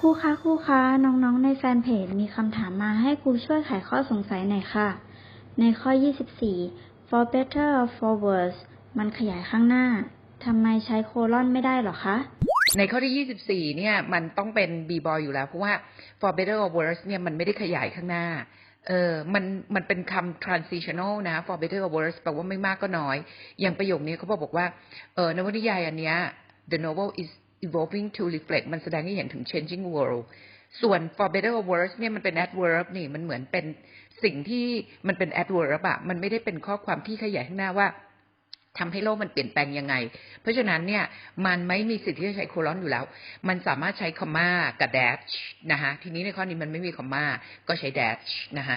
คะครูคะน้องๆ ในแฟนเพจมีคำถามมาให้ครูช่วยไขข้อสงสัยหน่อยค่ะ ในข้อ 24 for better or for worse มันขยายข้างหน้าทำไมใช้โคลอนไม่ได้หรอคะ ในข้อที่ 24 เนี่ย มันต้องเป็น b boy อยู่แล้ว เพราะว่า for better or worse เนี่ย มันไม่ได้ขยายข้างหน้า เออ มัน มันเป็นคำ transitional นะ for better or worse แปลว่าไม่มากก็น้อย อย่างประโยคนี้เขาบอกบอกว่า เออนวนิยายอันเนี้ย the novel is evolving to reflect มันแสดงให้เห็นถึง changing world ส่วน for better or worse เนี่ยมันเป็น adverb นี่มันเหมือนเป็นสิ่งที่มันเป็น adverb อะมันไม่ได้เป็นข้อความที่ขยายข้างหน้าว่าทำให้โลกมันเปลี่ยนแปลงยังไง เพราะฉะนั้นเนี่ยมันไม่มีสิทธิ์ที่จะใช้โคลอนอยู่แล้ว มันสามารถใช้คอมมากับ dash นะคะทีนี้ในข้อนี้มันไม่มีคอมมาก็ใช้ dash นะคะ